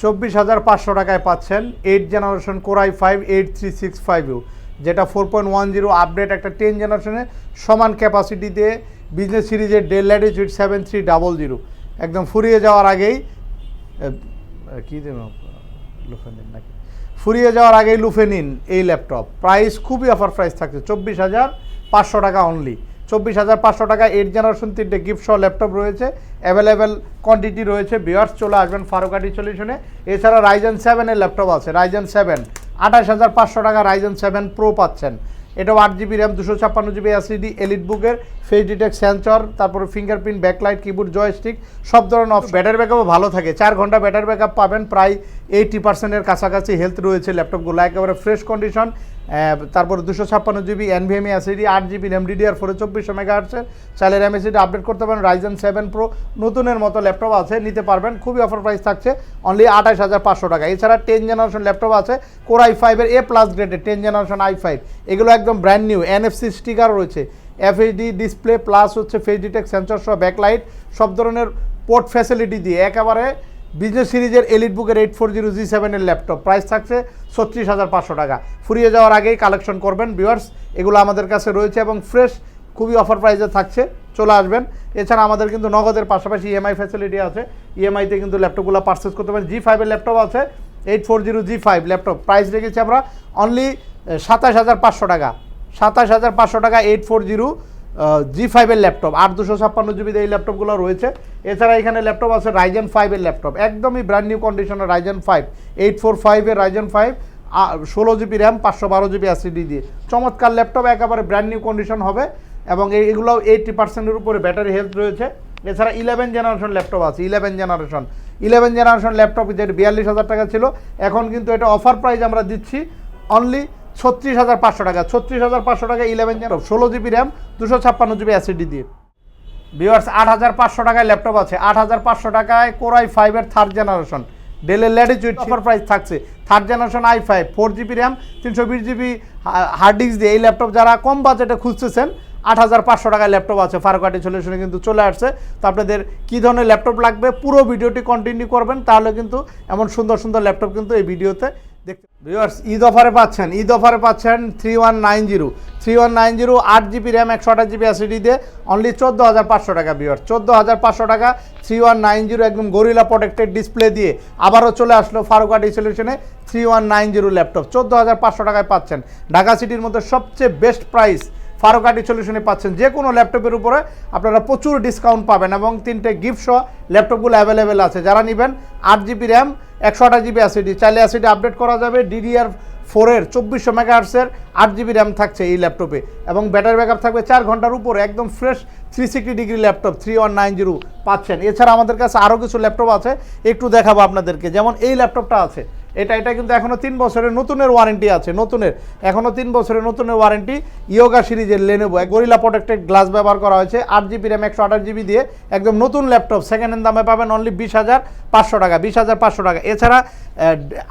চব্বিশ হাজার পাঁচশো টাকায় পাচ্ছেন eight generation core i five eight three six five U যেটা four point one zero update একটা টেন জেনারেশনের সমান ক্যাপাসিটি দিয়ে বিজনেস সিরিজের Dell Latitude seven three double zero একদম ফুরিয়ে যাওয়ার আগেই কী দেব লুফে নিন নাকি? ফুরিয়ে যাওয়ার আগেই লুফে নিন এই ল্যাপটপ প্রাইস খুবই অফার প্রাইস থাকছে, চব্বিশ হাজার পাঁচশো টাকা অনলি চব্বিশ হাজার পাঁচশো টাকা এইট জেনারেশন তিনটে গিফট সহ ল্যাপটপ রয়েছে। অ্যাভেলেবেল কোয়ান্টিটি রয়েছে। বিয়ার্স চলে আসবেন ফারুকাটি সলিউশনে এছাড়া রাইজেন সেভেনের ল্যাপটপ আছে। রাইজেন সেভেন আঠাশ হাজার পাঁচশো টাকা রাইজেন সেভেন প্রো পাচ্ছেন। এটাও আট জিবি র্যাম, দুশো ছাপ্পান্ন জিবি এসিডি এলিট বুকের ফেস ডিটেক্ট সেন্সর তারপরে ফিঙ্গারপ্রিন্ট ব্যাকলাইট কিবোর্ড জয়স্টিক সব ধরনের অফ ব্যাটারি ব্যাকআপও ভালো থাকে। চার ঘণ্টা ব্যাটারি ব্যাকআপ পাবেন, প্রায় এইটি পার্সেন্টের কাছাকাছি হেলথ রয়েছে ল্যাপটপগুলো। একেবারে ফ্রেশ কন্ডিশন তারপরে দুশো ছাপ্পান্ন জিবি এনভিএমই এসিডি আট জিবি র্যাম ডিডিআর ফোরে চব্বিশশো মেগা হার্টসের চাইলে র্যাম এসিডি আপডেট করতে পারেন। রাইজেন সেভেন প্রো নতুনের মতো ল্যাপটপ আছে, নিতে পারবেন। খুবই অফার প্রাইস থাকছে। অনলি আঠাশ হাজার পাঁচশো টাকা। এছাড়া টেন জেনারেশন ল্যাপটপ আছে কোর আই ফাইভের এ প্লাস গ্রেডের টেন জেনারেশন আই ফাইভ এগুলো একদম ব্র্যান্ড নিউ এনএফসি স্টিকার রয়েছে। এফএইচডি ডিসপ্লে প্লাস হচ্ছে ফেস ডিটেক্ট সেন্সর সহ ব্যাকলাইট সব ধরনের পোর্ট ফ্যাসিলিটি দিয়ে। একেবারে বিজনেস সিরিজের এলিট বুকের এইট ফোর জিরো জি সেভেনের ল্যাপটপ প্রাইস থাকছে ছত্রিশ হাজার পাঁচশো টাকা। ফুরিয়ে যাওয়ার আগেই কালেকশন করবেন ভিউয়ার্স এগুলো আমাদের কাছে রয়েছে এবং ফ্রেশ খুবই অফার প্রাইসে থাকছে। চলে আসবেন। এছাড়া আমাদের কিন্তু নগদের পাশাপাশি ইএমআই ফ্যাসিলিটি আছে। ইএমআইতে কিন্তু ল্যাপটপগুলো পারচেস করতে পারেন। জি ফাইভের ল্যাপটপ আছে। Eight four zero G five laptop price রেখেছি আমরা অনলি সাতাশ হাজার পাঁচশো টাকা। সাতাশ হাজার পাঁচশো টাকা এইট ফোর জিরো জি ফাইভের ল্যাপটপ আট দুশো ছাপ্পান্ন জিবিতে এই ল্যাপটপগুলো রয়েছে। এছাড়া এখানে ল্যাপটপ আছে রাইজেন ফাইভের ল্যাপটপ একদমই ব্র্যান্ড নিউ কন্ডিশনের রাইজেন ফাইভ এইট ফোর ফাইভের রাইজেন ফাইভ ষোলো জিবি র্যাম পাঁচশো বারো জিবি এসিডি দিয়ে। চমৎকার ল্যাপটপ একেবারে ব্র্যান্ড নিউ কন্ডিশন হবে। এবং এই- এগুলো এইটটি পার্সেন্টের উপরে ব্যাটারি হেলথ রয়েছে। এছাড়া ইলেভেন জেনারেশন ল্যাপটপ আছে eleven generation eleven generation laptop যেটা বিয়াল্লিশ হাজার টাকা ছিল এখন কিন্তু এটা অফার প্রাইস আমরা দিচ্ছি অনলি ছত্রিশ হাজার পাঁচশো টাকা। ছত্রিশ হাজার পাঁচশো টাকা ইলেভেন জেনারেশন ষোলো জিবি র্যাম দুশো ছাপ্পান্ন জিবি অ্যাসিডি দিয়ে। ভিওয়ার্স আট হাজার পাঁচশো টাকায় ল্যাপটপ আছে। আট হাজার পাঁচশো টাকায় কোরাই ফাইভের থার্ড জেনারেশন ডেলের ল্যাটিচিউড অফার প্রাইস থাকছে। Third generation I five four GB RAM তিনশো বিশ জিবি হার্ড ডিস্ক দিয়ে। এই ল্যাপটপ যারা কম বাজেটে খুঁজতেছেন আট হাজার পাঁচশো টাকায় ল্যাপটপ আছে ফারুকাটি সলিউশনে কিন্তু চলে আসছে। তো আপনাদের কী ধরনের ল্যাপটপ লাগবে? পুরো ভিডিওটি কন্টিনিউ করবেন, তাহলে কিন্তু এমন সুন্দর সুন্দর ল্যাপটপ কিন্তু এই ভিডিওতে দেখতে ভিউয়ার্স ঈদ অফারে পাচ্ছেন, ঈদ অফারে পাচ্ছেন three one nine zero three one nine zero আট জিবি র্যাম একশো আঠাশ জিবি অ্যাসিডি দিয়ে অনলি চোদ্দ হাজার পাঁচশো টাকা ভিউয়ার্স চোদ্দ হাজার পাঁচশো টাকা থ্রি ওয়ান নাইন জিরো একদম গরিলা প্রোটেক্টেড ডিসপ্লে দিয়ে আবারও চলে আসলো ফারুকাটি সলিউশনে three one nine zero laptop. চোদ্দ হাজার পাঁচশো টাকায় পাচ্ছেন। ঢাকা সিটির মধ্যে সবচেয়ে বেস্ট প্রাইস ফারুকাটি সলিউশনে পাচ্ছেন। যে কোনো ল্যাপটপের উপরে আপনারা প্রচুর ডিসকাউন্ট পাবেন এবং তিনটে গিফট সহ ল্যাপটপগুলো অ্যাভেলেবেল আছে। যারা নেবেন আট জিবি র্যাম একশো আঠাশ জিবি অ্যাসিডি চাইলে অ্যাসিডি আপডেট করা যাবে। ডিডিআর ফোরের চব্বিশশো মেগাহার্সের আট জিবি র্যাম থাকছে এই ল্যাপটপে। এবং ব্যাটারি ব্যাকআপ থাকবে চার ঘণ্টার উপরে। একদম fresh three sixty degree laptop three one nine zero পাচ্ছেন। এছাড়া আমাদের কাছে আরও কিছু ল্যাপটপ আছে। একটু দেখাবো আপনাদেরকে। যেমন এই ল্যাপটপটা আছে। এটা এটা কিন্তু এখনও তিন বছরের নতুনের ওয়ারেন্টি আছে, নতুনের। এখনও তিন বছরের নতুনের ওয়ারেন্টি ইয়োগা সিরিজের লেনেবো গরিলা প্রোটেক্টেড গ্লাস ব্যবহার করা হয়েছে, আট জিবি র্যাম একশো আঠাশ জিবি দিয়ে, একদম নতুন ল্যাপটপ সেকেন্ড হ্যান্ড দামে পাবেন অনলি বিশ হাজার পাঁচশো টাকা, বিশ হাজার পাঁচশো টাকা। এছাড়া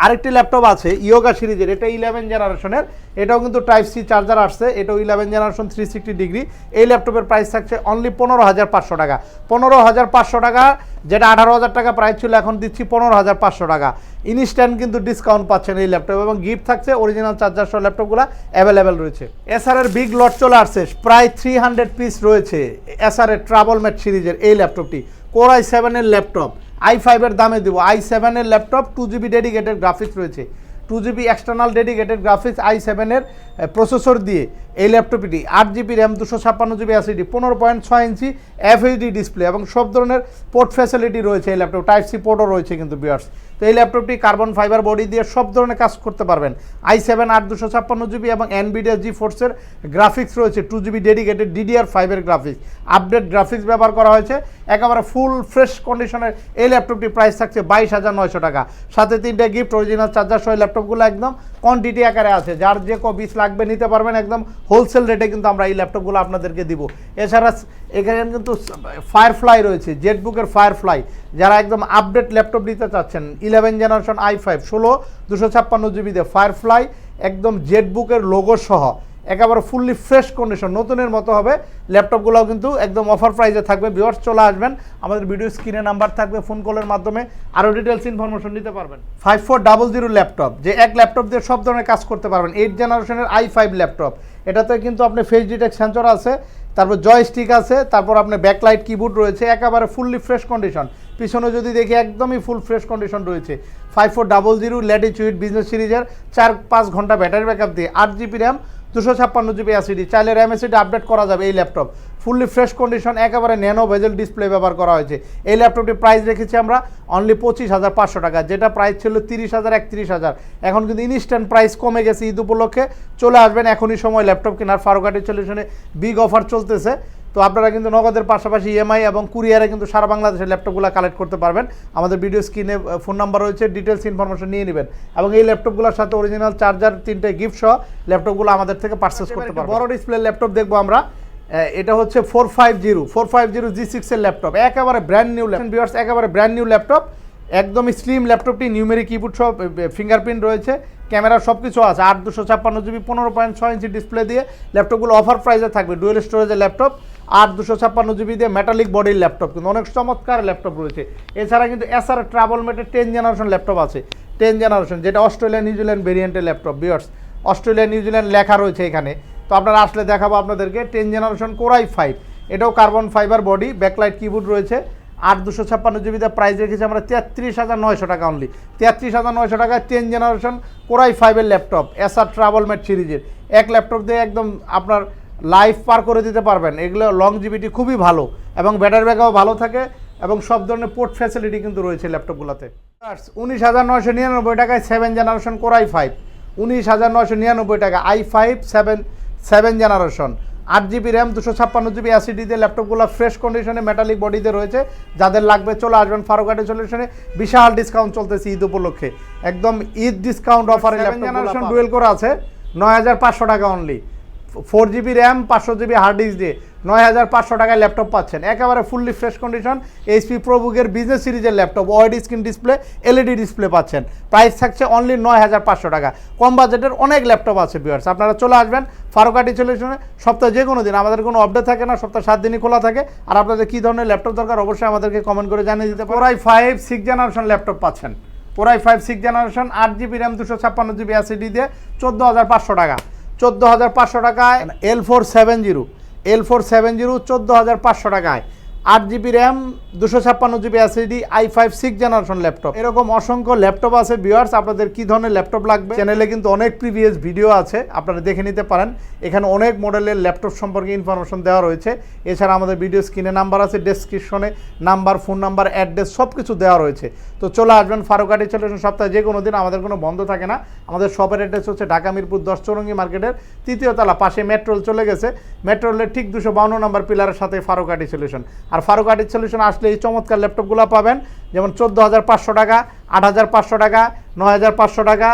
আরেকটি ল্যাপটপ আছে ইয়োগা সিরিজের, এটা ইলেভেন জেনারেশনের এটাও কিন্তু টাইপ সি চার্জার আসছে, এটাও eleven generation three sixty degree এই ল্যাপটপের প্রাইস থাকছে অনলি পনেরো হাজার পাঁচশো টাকা। পনেরো হাজার পাঁচশো টাকা, যেটা আঠারো হাজার টাকা প্রাইস ছিল, এখন দিচ্ছি পনেরো হাজার পাঁচশো টাকা। ইনস্ট্যান্ট কিন্তু ডিসকাউন্ট পাচ্ছেন এই ল্যাপটপ এবং গিফট থাকছে অরিজিনাল চার্জার সহ ল্যাপটপগুলো অ্যাভেলেবেল রয়েছে। এসআরের বিগ লট চলে আসছে, প্রায় থ্রি হান্ড্রেড পিস রয়েছে এসআরের ট্রাভেল ম্যাট সিরিজের এই ল্যাপটপটি কোর আই সেভেনের ল্যাপটপ আই ফাইভের দামে দেবো। আই সেভেনের laptop two GB dedicated graphics রয়েছে। Two GB external dedicated graphics I সেভেনের প্রসেসর দিয়ে এই ল্যাপটপটি আট জিবি র্যাম দুশো ছাপ্পান্ন জিবি অ্যাসিডি পনেরো পয়েন্ট ছয় ইঞ্চি এফএইচডি ডিসপ্লে এবং সব ধরনের পোর্ট ফ্যাসিলিটি রয়েছে এই ল্যাপটপ টাইপ সি পোর্টও রয়েছে কিন্তু বিয়ার্স তো এই ল্যাপটপটি কার্বন ফাইবার বডি দিয়ে সব ধরনের কাজ করতে পারবেন। আই সেভেন আট দুশো ছাপ্পান্ন জিবি এবং এনবিডিয়া জি ফোর্সের গ্রাফিক্স রয়েছে টু জিবি ডেডিকেটেড ডিডিআর ফাইভের গ্রাফিক্স আপডেট গ্রাফিক্স ব্যবহার করা হয়েছে। একেবারে ফুল ফ্রেশ কন্ডিশনের এই ল্যাপটপটি প্রাইস থাকছে বাইশ হাজার নয়শো টাকা। সাথে তিনটে গিফট অরিজিনাল চার্জার সহ এই ল্যাপটপগুলো একদম কোয়ান্টিটি আকারে আছে। যার যে ক বিশ লাগবে নিতে পারবেন একদম হোলসেল রেটে কিন্তু আমরা এই ল্যাপটপগুলো আপনাদেরকে দিব। এছাড়া এখানে কিন্তু ফায়ারফ্লাই রয়েছে জেটবুকের ফায়ারফ্লাই যারা একদম আপডেট ল্যাপটপ নিতে চাচ্ছেন ইলেভেন জেনারেশন আই ফাইভ ষোলো, দুশো ছাপ্পান্ন জিবিতে ফায়ার ফায়ারফ্লাই একদম জেটবুকের লোগো সহ। একেবারে ফুললি ফ্রেশ কন্ডিশন নতুনের মতো হবে। ল্যাপটপগুলোও কিন্তু একদম অফার প্রাইসে থাকবে। ভিওয়ার্স চলে আসবেন। আমাদের ভিডিও স্ক্রিনে নাম্বার থাকবে ফোন কলের মাধ্যমে। আরও ডিটেলস ইনফরমেশন নিতে পারবেন। Five four double zero laptop যে এক ল্যাপটপ দিয়ে সব ধরনের কাজ করতে পারবেন। এইট জেনারেশনের আই ফাইভ ল্যাপটপ এটাতে কিন্তু আপনি ফেস ডিটেক্ট সেন্সর আছে, তারপর জয়স্টিক আছে, তারপর আপনার ব্যাকলাইট কিবোর্ড রয়েছে, একেবারে ফুললি ফ্রেশ কন্ডিশন পিছনে যদি দেখি একদমই ফুল ফ্রেশ কন্ডিশন রয়েছে। Five four double zero Latitude business সিরিজের চার পাঁচ ঘণ্টা ব্যাটারি ব্যাকআপ দিয়ে, আট জিবি র্যাম দুশো ছাপ্পান্ন জিবি এসিডি চাইলে র্যাম এসিডি আপডেট করা যাবে এই ল্যাপটপ ফুললি ফ্রেশ কন্ডিশন একেবারে ন্যানো ভেজেল ডিসপ্লে ব্যবহার করা হয়েছে। এই ল্যাপটপটি প্রাইস রেখেছি আমরা অনলি পঁচিশ হাজার পাঁচশো টাকা, যেটা প্রাইস ছিল তিরিশ হাজার, একত্রিশ হাজার। এখন কিন্তু ইনস্ট্যান্ট প্রাইস কমে গেছে ঈদ উপলক্ষে। চলে আসবেন এখনই সময় ল্যাপটপ কেনার। ফারুকাটি সলিউশনে বিগ অফার চলতেছে। তো আপনারা কিন্তু নগদের পাশাপাশি ইএমআই এবং কুরিয়ারে কিন্তু সারা বাংলাদেশের ল্যাপটপগুলো কালেক্ট করতে পারবেন। আমাদের ভিডিও স্ক্রিনে ফোন নাম্বার রয়েছে ডিটেলস ইনফরমেশন নিয়ে নেবেন। এবং এই ল্যাপটপগুলোর সাথে অরিজিনাল চার্জার তিনটে গিফট সহ ল্যাপটপগুলো আমাদের থেকে পারচেস করতে পারবেন। বড় ডিসপ্লে ল্যাপটপ দেখব আমরা। এটা হচ্ছে four five zero four five zero G সিক্সের ল্যাপটপ। একেবারে ব্র্যান্ড নিউ ল্যাপটপ। একেবারে ব্র্যান্ড নিউ ল্যাপটপ। একদমই স্লিম ল্যাপটপটি নিউমেরিক কিবোর্ড সব ফিঙ্গারপ্রিন্ট রয়েছে। ক্যামেরা সব কিছু আছে। আট দুশো ছাপ্পান্ন জিবি পনেরো পয়েন্ট ছয় ইঞ্চি ডিসপ্লে দিয়ে ল্যাপটপগুলো অফার প্রাইসে থাকবে। ডুয়েল স্টোরেজের ল্যাপটপ। আট দুশো ছাপ্পান্ন জিবি দিয়ে মেটালিক বডির ল্যাপটপ কিন্তু অনেক চমৎকার ল্যাপটপ রয়েছে। এছাড়া কিন্তু এসআর ট্রাভেল মেটের টেন জেনারেশন ল্যাপটপ আছে। টেন জেনারেশন যেটা অস্ট্রেলিয়া নিউজিল্যান্ড ভেরিয়েন্টের ল্যাপটপ বিয়ার্স অস্ট্রেলিয়া নিউজিল্যান্ড লেখা রয়েছে এখানে। তো আপনারা আসলে দেখাবো আপনাদেরকে ten generation core i five এটাও carbon fibre body backlight keyboard রয়েছে। আট দুশো ছাপ্পান্ন জিবিতে প্রাইস রেখেছি আমরা তেত্রিশ হাজার নয়শো টাকা অনলি তেত্রিশ হাজার নয়শো টাকায় টেন জেনারেশন কোরাই ফাইভের ল্যাপটপ এসআর ট্রাভেল মেট সিরিজের। এক ল্যাপটপ দিয়ে একদম আপনার লাইফ পার করে দিতে পারবেন। এগুলো লং জিবিটি খুবই ভালো এবং ব্যাটারি ব্যাকআপ ভালো থাকে এবং সব ধরনের পোর্ট ফ্যাসিলিটি কিন্তু রয়েছে ল্যাপটপগুলোতে উনিশ হাজার নয়শো নিরানব্বই টাকায় সেভেন জেনারেশন কোরাই ফাইভ উনিশ হাজার নয়শো নিরানব্বই টাকা I five seven seven generation আট জিবি র্যাম দুশো ছাপ্পান্ন জিবি অ্যাসিডিতে ল্যাপটপগুলো ফ্রেশ কন্ডিশনে মেটালিক বডিতে রয়েছে। যাদের লাগবে চলে আসবেন ফারুকাটি সলিউশনে বিশাল ডিসকাউন্ট চলতেছে ঈদ উপলক্ষে। একদম ঈদ ডিসকাউন্ট অফারে ল্যাপটপ জেনারেশন ডুয়েল করে আছে নয় হাজার পাঁচশো টাকা অনলি ফোর জিবি র্যাম পাঁচশো জিবি হার্ড ডিস্ক দিয়ে নয় হাজার পাঁচশো টাকায় ল্যাপটপ পাচ্ছেন। একেবারে ফুললি ফ্রেশ কন্ডিশন এইচপি প্রোবুকের বিজনেস সিরিজের laptop wide screen display LED display পাচ্ছেন। প্রাইস থাকছে অনলি নয় হাজার পাঁচশো টাকা। কম বাজেটের অনেক ল্যাপটপ আছে বিয়ার্স আপনারা চলে আসবেন ফারুকাটি সলিউশনে সপ্তাহে যে কোনো দিন, আমাদের কোনো আপডেট থাকে না, সপ্তাহে সাত দিনই খোলা থাকে। আর আপনাদের কী ধরনের ল্যাপটপ দরকার, অবশ্যই আমাদেরকে কমেন্ট করে জানিয়ে দিতে পারেন। ফাইভ সিক্স জেনারেশন ল্যাপটপ পাচ্ছেন। Core i five six generation আট জিবি র্যাম দুশো ছাপ্পান্ন জিবি অ্যাসিডি দিয়ে চোদ্দ হাজার পাঁচশো টাকা। চোদ্দ হাজার পাঁচশো টাকায় L four seven zero L four seven zero চোদ্দ হাজার পাঁচশো টাকায়। আট জিবি র্যাম দুশো ছাপ্পান্ন GB SSD I five six generation laptop এরকম অসংখ্য ল্যাপটপ আছে ভিউয়ার্স আপনাদের কি ধরনের ল্যাপটপ লাগবে? চ্যানেলে কিন্তু অনেক প্রিভিয়াস ভিডিও আছে, আপনারা দেখে নিতে পারেন। এখানে অনেক মডেলের ল্যাপটপ সম্পর্কে ইনফরমেশন দেওয়া রয়েছে। এছাড়া আমাদের ভিডিও স্ক্রিনে নাম্বার আছে ডেসক্রিপশনে নাম্বার ফোন নাম্বার অ্যাড্রেস সব কিছু দেওয়া রয়েছে। তো চলে আসবেন ফারুকাটি সলিউশন সপ্তাহে, যে কোনো দিন আমাদের কোনো বন্ধ থাকে না। আমাদের শপের অ্যাড্রেস হচ্ছে ঢাকা মিরপুর দশ চৌরঙ্গি মার্কেটের তৃতীয় তলা, পাশে মেট্রোল চলে গেছে। মেট্রোলের ঠিক দুশো বাউন্ন নম্বর পিলারের সাথে ফারুকাটি সলিউশন আর ফারুকাটি সলিউশন আসলে এই চমৎকার ল্যাপটপগুলো পাবেন। যেমন চোদ্দ হাজার পাঁচশো টাকা, আট হাজার পাঁচশো টাকা, নয় হাজার পাঁচশো টাকা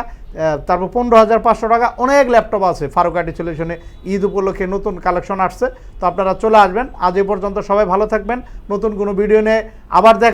তারপর পনেরো হাজার পাঁচশো টাকা অনেক ল্যাপটপ আছে ফারুক ফারুকাটি সলিউশনে ঈদ উপলক্ষে নতুন কালেকশন আসছে। তো আপনারা চলে আসবেন। আজ এ পর্যন্ত সবাই ভালো থাকবেন। নতুন কোনো ভিডিও নিয়ে আবার দেখ